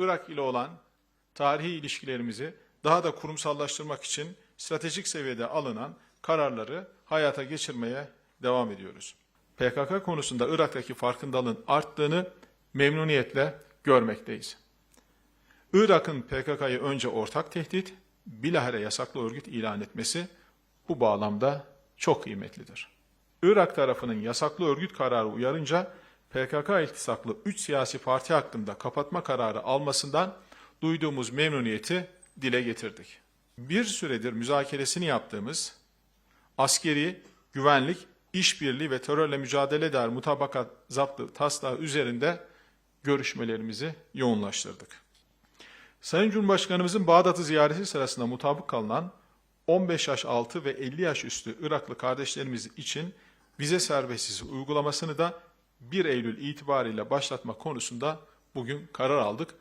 Irak ile olan tarihi ilişkilerimizi daha da kurumsallaştırmak için stratejik seviyede alınan kararları hayata geçirmeye devam ediyoruz. PKK konusunda Irak'taki farkındalığın arttığını memnuniyetle görmekteyiz. Irak'ın PKK'yı önce ortak tehdit, bilahare yasaklı örgüt ilan etmesi bu bağlamda çok kıymetlidir. Irak tarafının yasaklı örgüt kararı uyarınca PKK iltisaklı 3 siyasi parti hakkında kapatma kararı almasından duyduğumuz memnuniyeti dile getirdik. Bir süredir müzakeresini yaptığımız askeri, güvenlik, işbirliği ve terörle mücadele dair mutabakat zaptı taslağı üzerinde görüşmelerimizi yoğunlaştırdık. Sayın Cumhurbaşkanımızın Bağdat'ı ziyareti sırasında mutabık kalınan 15 yaş altı ve 50 yaş üstü Iraklı kardeşlerimiz için vize serbestsizliği uygulamasını da 1 Eylül itibariyle başlatma konusunda bugün karar aldık.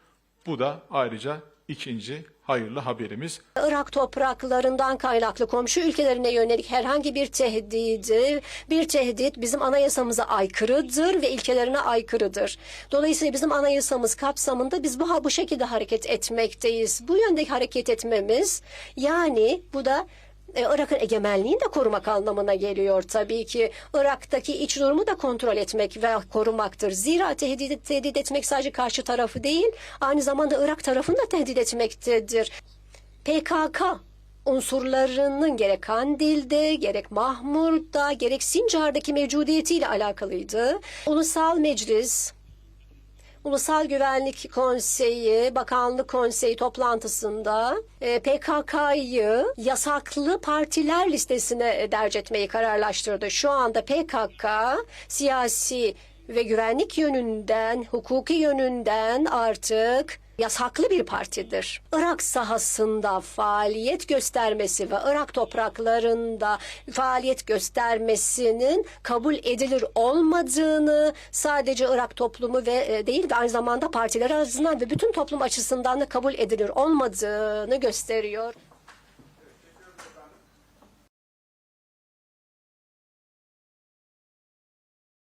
Bu da ayrıca ikinci hayırlı haberimiz. Irak topraklarından kaynaklı komşu ülkelerine yönelik herhangi bir tehdidi, bir tehdit bizim anayasamıza aykırıdır ve ilkelerine aykırıdır. Dolayısıyla bizim anayasamız kapsamında biz bu bu şekilde hareket etmekteyiz. Bu yönde hareket etmemiz yani bu da e, Irak'ın egemenliğini de korumak anlamına geliyor tabii ki. Irak'taki iç durumu da kontrol etmek ve korumaktır. Zira tehdit, tehdit etmek sadece karşı tarafı değil, aynı zamanda Irak tarafını da tehdit etmektedir. PKK unsurlarının gerek Kandil'de, gerek Mahmur'da, gerek Sincar'daki mevcudiyetiyle alakalıydı. Ulusal Meclis, Ulusal Güvenlik Konseyi, Bakanlık Konseyi toplantısında e, PKK'yı yasaklı partiler listesine derc etmeyi kararlaştırdı. Şu anda PKK siyasi ve güvenlik yönünden, hukuki yönünden artık yasaklı bir partidir. Irak sahasında faaliyet göstermesi ve Irak topraklarında faaliyet göstermesinin kabul edilir olmadığını sadece Irak toplumu ve e, değil de aynı zamanda partiler açısından ve bütün toplum açısından da kabul edilir olmadığını gösteriyor.